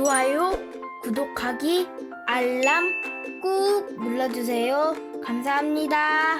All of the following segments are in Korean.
좋아요, 구독하기, 알람 꾹 눌러주세요. 감사합니다.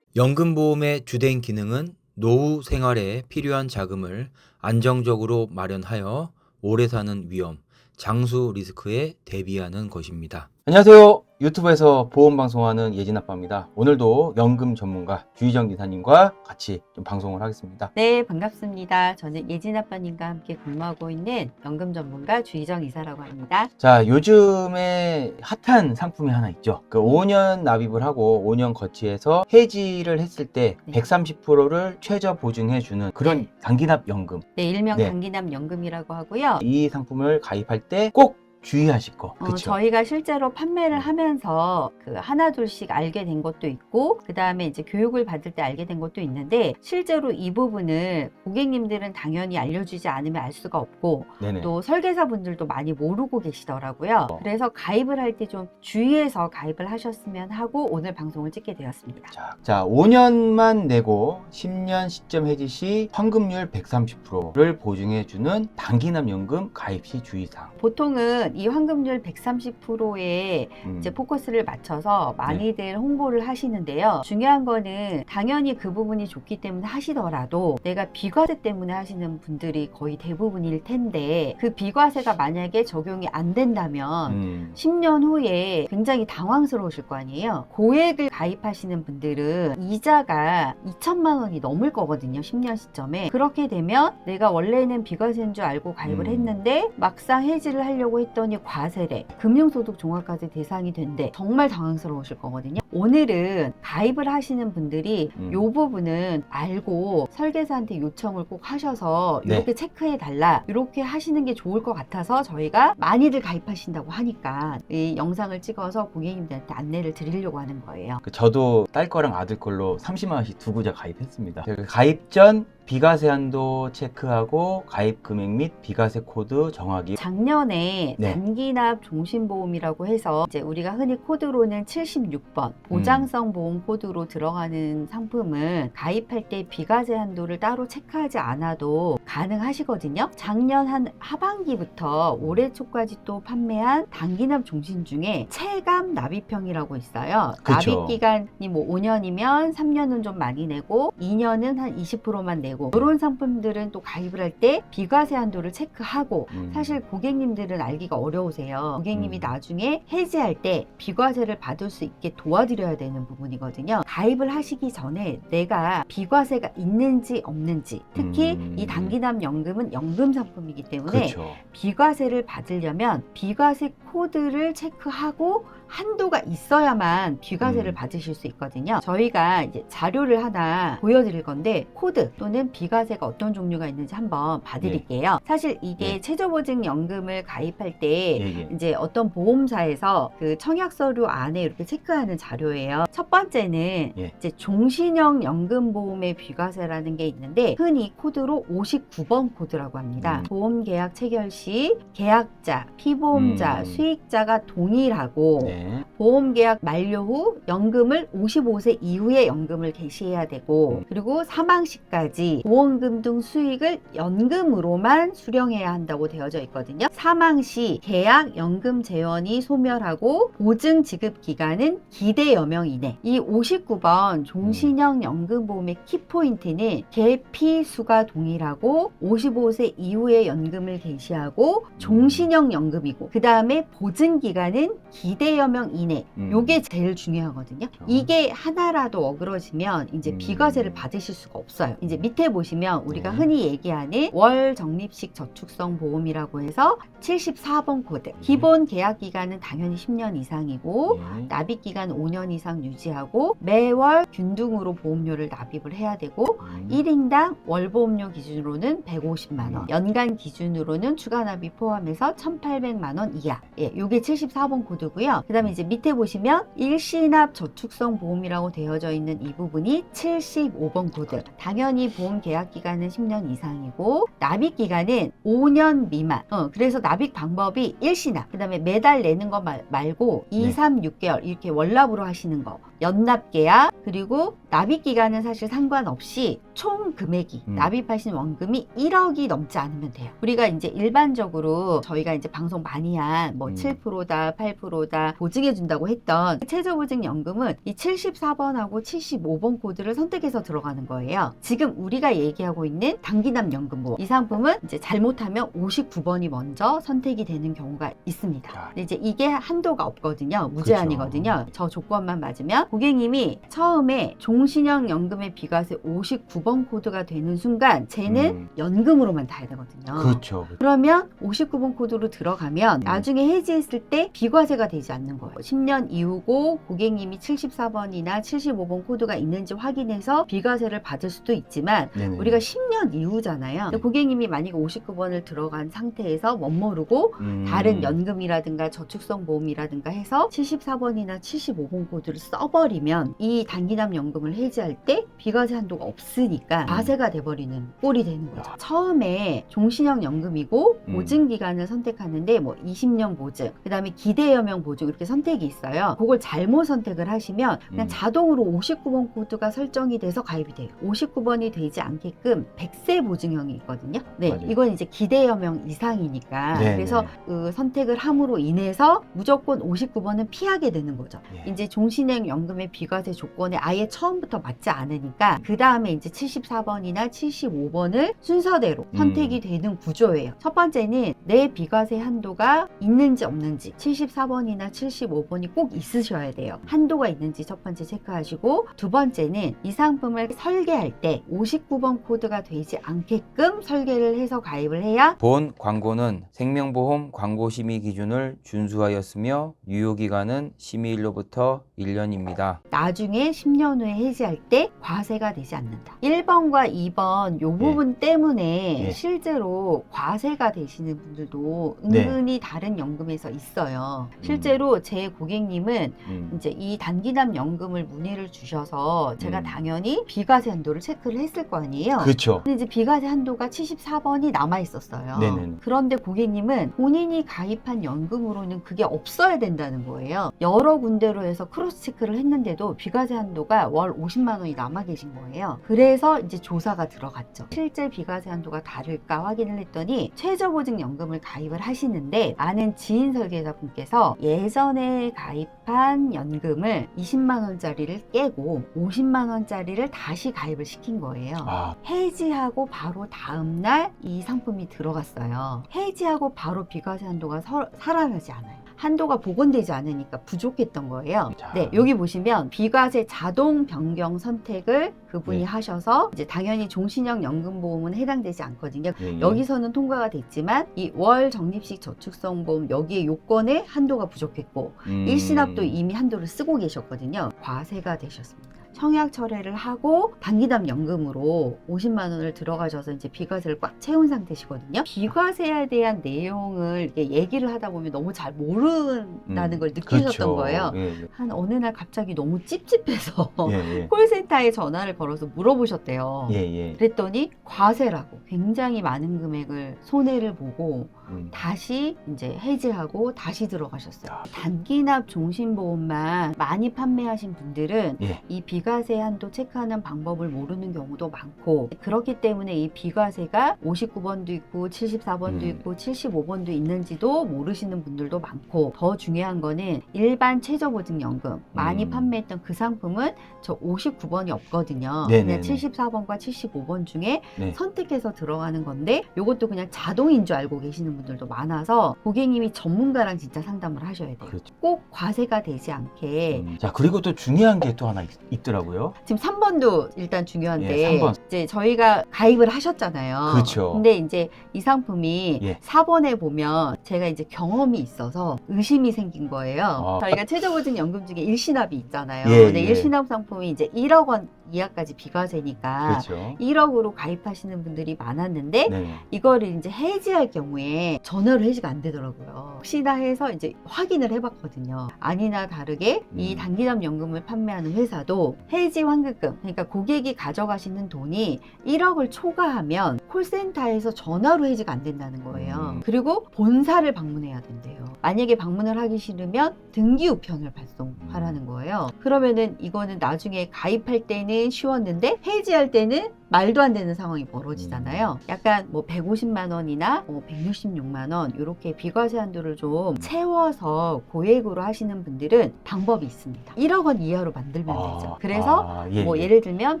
연금보험의 주된 기능은 노후 생활에 필요한 자금을 안정적으로 마련하여 오래 사는 위험, 장수 리스크에 대비하는 것입니다. 안녕하세요. 유튜브에서 보험 방송하는 예진 아빠입니다. 오늘도 연금 전문가 주희정 기사님과 같이 좀 방송을 하겠습니다. 네, 반갑습니다. 저는 예진 아빠님과 함께 근무하고 있는 연금 전문가 주희정 이사라고 합니다. 자, 요즘에 핫한 상품이 하나 있죠. 그 5년 납입을 하고 5년 거치해서 해지를 했을 때 네. 130%를 최저 보증해 주는 그런 단기납 연금. 네, 일명 네. 단기납 연금이라고 하고요. 이 상품을 가입할 때 꼭 주의하실 거. 어? 저희가 실제로 판매를 하면서 그 하나 둘씩 알게 된 것도 있고, 그 다음에 이제 교육을 받을 때 알게 된 것도 있는데, 실제로 이 부분을 고객님들은 당연히 알려주지 않으면 알 수가 없고, 네네. 또 설계사 분들도 많이 모르고 계시더라고요. 어. 그래서 가입을 할 때 좀 주의해서 가입을 하셨으면 하고 오늘 방송을 찍게 되었습니다. 자, 자, 5년만 내고 10년 시점 해지 시 환급률 130%를 보증해 주는 단기납 연금 가입 시 주의사항. 보통은 이 환급률 130%에 음. 이제 포커스를 맞춰서 많이들 홍보를 하시는데요. 중요한 거는 당연히 그 부분이 좋기 때문에 하시더라도 내가 비과세 때문에 하시는 분들이 거의 대부분일 텐데 그 비과세가 만약에 적용이 안 된다면 음. 10년 후에 굉장히 당황스러우실 거 아니에요. 고액을 가입하시는 분들은 이자가 2천만 원이 넘을 거거든요. 10년 시점에. 그렇게 되면 내가 원래는 비과세인 줄 알고 가입을 음. 했는데 막상 해지를 하려고 했 더니 과세래, 금융소득 종합과세 대상이 된대. 정말 당황스러우실 거거든요. 오늘은 가입을 하시는 분들이 음. 이 부분은 알고 설계사한테 요청을 꼭 하셔서 네. 이렇게 체크해 달라. 이렇게 하시는 게 좋을 것 같아서 저희가 많이들 가입하신다고 하니까 이 영상을 찍어서 고객님들한테 안내를 드리려고 하는 거예요. 그 저도 딸 거랑 아들 걸로 30만 원씩 두고자 가입했습니다. 그 가입 전 비과세 한도 체크하고 가입 금액 및 비과세 코드 정하기. 작년에 네. 단기납 종신보험이라고 해서 이제 우리가 흔히 코드로는 76번 보장성 보험 코드로 들어가는 상품은 가입할 때 비과세 한도를 따로 체크하지 않아도 가능하시거든요. 작년 한 하반기부터 올해 초까지 또 판매한 단기납 종신 중에 체감 납입형이라고 있어요. 그쵸. 납입 기간이 뭐 5년이면 3년은 좀 많이 내고 2년은 한 20%만 내고 이런 상품들은 또 가입을 할 때 비과세 한도를 체크하고 음. 사실 고객님들은 알기가 어려우세요. 고객님이 음. 나중에 해지할 때 비과세를 받을 수 있게 도와드려야 되는 부분이거든요. 가입을 하시기 전에 내가 비과세가 있는지 없는지 특히 음. 이 단기납 연금은 연금 상품이기 때문에 그렇죠. 비과세를 받으려면 비과세 코드를 체크하고 한도가 있어야만 비과세를 음. 받으실 수 있거든요. 저희가 이제 자료를 하나 보여드릴 건데 코드 또는 비과세가 어떤 종류가 있는지 한번 봐드릴게요. 사실 이게 네. 최저보증연금을 가입할 때 예, 예. 이제 어떤 보험사에서 그 청약 서류 안에 이렇게 체크하는 자료예요. 첫 번째는 예. 이제 종신형 연금보험의 비과세라는 게 있는데 흔히 코드로 59번 코드라고 합니다. 음. 보험 계약 체결 시 계약자, 피보험자, 음. 수익자가 동일하고 네. 보험 계약 만료 후 연금을 55세 이후에 연금을 개시해야 되고 음. 그리고 사망 시까지 보험금 등 수익을 연금으로만 수령해야 한다고 되어져 있거든요. 사망 시 계약 연금 재원이 소멸하고 보증 지급 기간은 기대 여명 이내. 이 59번 종신형 연금보험의 키포인트는 계피 수가 동일하고 55세 이후에 연금을 개시하고 종신형 연금이고 그 다음에 보증 기간은 기대 여명 이내. 음. 요게 제일 중요하거든요. 이게 하나라도 어그러지면 이제 음. 비과세를 받으실 수가 없어요. 이제 밑에 보시면 우리가 네. 흔히 얘기하는 월 적립식 저축성 보험이라고 해서 74번 코드. 기본 계약 기간은 당연히 10년 이상이고 예. 납입 기간 5년 이상 유지하고 매월 균등으로 보험료를 납입을 해야 되고 음. 1인당 월 보험료 기준으로는 150만 원, 음. 연간 기준으로는 추가 납입 포함해서 1,800만 원 이하. 예, 요게 74번 코드고요. 그다음에 이제 밑에 보시면 일시납 저축성 보험이라고 되어져 있는 이 부분이 75번 코드. 당연히 보험 계약 기간은 10년 이상이고 납입 기간은 5년 미만. 어, 그래서 납입 방법이 일시납. 그다음에 매달 내는 거 말, 말고 2, 네. 3, 6개월 이렇게 월납으로 하시는 거. 연납 계약 그리고 납입 기간은 사실 상관없이 총 금액이 음. 납입하신 원금이 1억이 넘지 않으면 돼요. 우리가 이제 일반적으로 저희가 이제 방송 많이 한뭐 음. 7%다, 8%다 보증해 준다고 했던 최저 보증 연금은 이 74번하고 75번 코드를 선택해서 들어가는 거예요. 지금 우리 가 얘기하고 있는 단기납 연금 보험 이 상품은 이제 잘못하면 59번이 먼저 선택이 되는 경우가 있습니다. 야. 근데 이제 이게 한도가 없거든요. 무제한이거든요. 저 조건만 맞으면 고객님이 처음에 종신형 연금의 비과세 59번 코드가 되는 순간 쟤는 음. 연금으로만 타야 되거든요. 그렇죠. 그러면 59번 코드로 들어가면 음. 나중에 해지했을 때 비과세가 되지 않는 거예요. 10년 이후고 고객님이 74번이나 75번 코드가 있는지 확인해서 비과세를 받을 수도 있지만 네네. 우리가 10년 이후잖아요. 고객님이 만약에 59번을 들어간 상태에서 멋모르고 음. 다른 연금이라든가 저축성 보험이라든가 해서 74번이나 75번 코드를 써버리면 이 단기납 연금을 해지할 때 비과세 한도가 없으니까 음. 과세가 돼버리는 꼴이 되는 거죠. 야. 처음에 종신형 연금이고 음. 보증 기간을 선택하는데 뭐 20년 보증, 그다음에 기대여명 보증 이렇게 선택이 있어요. 그걸 잘못 선택을 하시면 그냥 음. 자동으로 59번 코드가 설정이 돼서 가입이 돼요. 59번이 되지 않게끔 100세 보증형이 있거든요. 네, 맞아요. 이건 이제 기대여명 이상이니까 네, 그래서 네. 그 선택을 함으로 인해서 무조건 59번은 피하게 되는 거죠. 예. 이제 종신형 연금의 비과세 조건에 아예 처음부터 맞지 않으니까 그 다음에 이제 74번이나 75번을 순서대로 음. 선택이 되는 구조예요. 첫 번째는 내 비과세 한도가 있는지 없는지 74번이나 75번이 꼭 있으셔야 돼요. 한도가 있는지 첫 번째 체크하시고 두 번째는 이 상품을 설계할 때 59번 코드가 되지 않게끔 설계를 해서 가입을 해야 본 광고는 생명보험 광고 심의 기준을 준수하였으며 유효 기간은 심의일로부터 1년입니다. 나중에 10년 후에 해지할 때 과세가 되지 않는다. 1번과 2번 요 부분 때문에 예. 실제로 과세가 되시는 분들도 네. 은근히 다른 연금에서 있어요. 음. 실제로 제 고객님은 음. 이제 이 단기납 연금을 문의를 주셔서 제가 음. 당연히 비과세 한도를 체크를 했을 거 아니에요. 그렇죠. 근데 이제 비과세 한도가 74번이 남아 있었어요. 네네네. 그런데 고객님은 본인이 가입한 연금으로는 그게 없어야 된다는 거예요. 여러 군데로 해서 크로스 체크를 했는데도 비과세 한도가 월 50만 원이 남아 계신 거예요. 그래서 이제 조사가 들어갔죠. 실제 비과세 한도가 다를까 확인을 했더니 최저보증 연금을 가입을 하시는데 아는 지인 설계사 분께서 예전에 가입한 연금을 20만 원짜리를 깨고 50만 원짜리를 다시 가입을 시킨 거예요. 아, 해지하고 바로 다음날 이 상품이 들어갔어요. 해지하고 바로 비과세 한도가 서- 살아나지 않아요. 한도가 복원되지 않으니까 부족했던 거예요. 자. 네, 여기 보시면 비과세 자동 변경 선택을 그분이 네. 하셔서 이제 당연히 종신형 연금보험은 해당되지 않거든요. 예, 예. 여기서는 통과가 됐지만 이 월 적립식 저축성 보험 여기에 요건에 한도가 부족했고 음. 일시납도 이미 한도를 쓰고 계셨거든요. 과세가 되셨습니다. 청약 철회를 하고 단기납 연금으로 50만 원을 들어가셔서 이제 비과세를 꽉 채운 상태시거든요. 비과세에 대한 내용을 얘기를 하다 보면 너무 잘 모른다는 음. 걸 느끼셨던 그렇죠. 거예요. 예, 예. 한 어느 날 갑자기 너무 찝찝해서 예, 예. 콜센터에 전화를 걸어서 물어보셨대요. 예, 예. 그랬더니 과세라고 굉장히 많은 금액을 손해를 보고 음. 다시 이제 해지하고 다시 들어가셨어요. 야. 단기납 종신보험만 많이 판매하신 분들은 예. 이 비 과세 한도 체크하는 방법을 모르는 경우도 많고 그렇기 때문에 이 비과세가 59번도 있고 74번도 음. 있고 75번도 있는지도 모르시는 분들도 많고 더 중요한 거는 일반 최저보증연금 많이 음. 판매했던 그 상품은 저 59번이 없거든요. 네네네. 그냥 74번과 75번 중에 네. 선택해서 들어가는 건데 이것도 그냥 자동인 줄 알고 계시는 분들도 많아서 고객님이 전문가랑 진짜 상담을 하셔야 돼요. 그렇죠. 꼭 과세가 되지 않게 음. 자, 그리고 또 중요한 게 또 하나 있, 더라고요 지금 3번도 일단 중요한데 예, 3번. 이제 저희가 가입을 하셨잖아요. 그렇죠. 근데 이제 이 상품이 예. 4번에 보면 제가 이제 경험이 있어서 의심이 생긴 거예요. 아. 저희가 최저보증 연금 중에 일시납이 있잖아요. 예, 근데 예. 일시납 상품이 이제 1억 원 이하까지 비과세니까 그렇죠. 1억으로 가입하시는 분들이 많았는데 네. 이거를 이제 해지할 경우에 전화로 해지가 안 되더라고요. 혹시나 해서 이제 확인을 해봤거든요. 아니나 다르게 이 음. 단기납 연금을 판매하는 회사도 해지 환급금, 그러니까 고객이 가져가시는 돈이 1억을 초과하면 콜센터에서 전화로 해지가 안 된다는 거예요. 음. 그리고 본사를 방문해야 된대요. 만약에 방문을 하기 싫으면 등기 우편을 발송하라는 음. 거예요. 그러면은 이거는 나중에 가입할 때는 쉬웠는데 해지할 때는 말도 안 되는 상황이 벌어지잖아요. 약간 뭐 150만 원이나 뭐 166만 원 이렇게 비과세 한도를 좀 채워서 고액으로 하시는 분들은 방법이 있습니다. 1억 원 이하로 만들면 되죠. 그래서 아, 예, 뭐 예. 예를 들면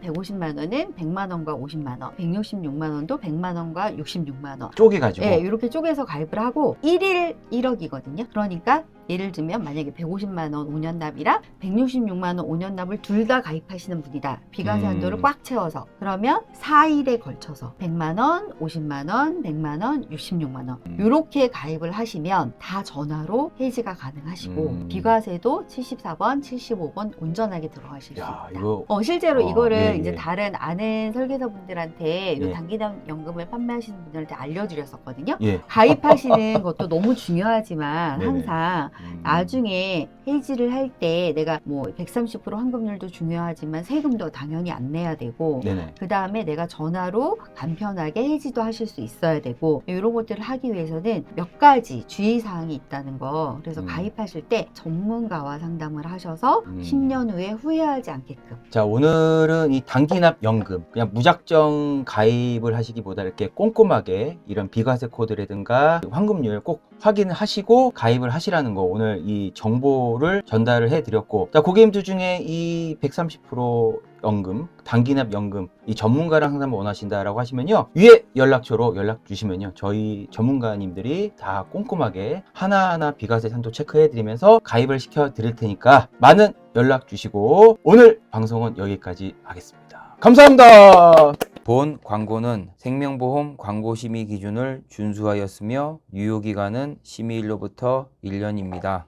150만 원은 100만 원과 50만 원, 166만 원도 100만 원과 66만 원. 쪼개가지고 예, 이렇게 쪼개서 가입을 하고 1일 1억이거든요. 그러니까 예를 들면 만약에 150만 원 5년 납이랑 166만 원 5년 납을 둘 다 가입하시는 분이다. 비과세 음. 한도를 꽉 채워서 그러면 4일에 걸쳐서 100만 원, 50만 원, 100만 원, 66만 원 음. 이렇게 가입을 하시면 다 전화로 해지가 가능하시고 음. 비과세도 74번, 75번 온전하게 들어가실 수 야, 있다. 이거 어, 실제로 어, 이거를 예, 이제 예. 다른 아는 설계사분들한테 이 예. 단기단 연금을 판매하시는 분들한테 알려드렸었거든요. 예. 가입하시는 것도 너무 중요하지만 네네. 항상 음. 나중에 해지를 할 때 내가 뭐 130% 환급률도 중요하지만 세금도 당연히 안 내야 되고 네네. 그 다음에 내가 전화로 간편하게 해지도 하실 수 있어야 되고 이런 것들을 하기 위해서는 몇 가지 주의사항이 있다는 거 그래서 음. 가입하실 때 전문가와 상담을 하셔서 음. 10년 후에 후회하지 않게끔 자, 오늘은 이 단기납 연금, 그냥 무작정 가입을 하시기보다 이렇게 꼼꼼하게 이런 비과세 코드라든가 환급률 꼭 확인을 하시고 가입을 하시라는 거 오늘 이 정보를 전달을 해 드렸고, 자, 고객님들 중에 이 130% 연금, 단기납 연금, 이 전문가랑 상담을 원하신다라고 하시면요. 위에 연락처로 연락 주시면요. 저희 전문가님들이 다 꼼꼼하게 하나하나 비과세 산도 체크해 드리면서 가입을 시켜 드릴 테니까 많은 연락 주시고 오늘 방송은 여기까지 하겠습니다. 감사합니다. 본 광고는 생명보험 광고 심의 기준을 준수하였으며 유효 기간은 심의일로부터 1년입니다.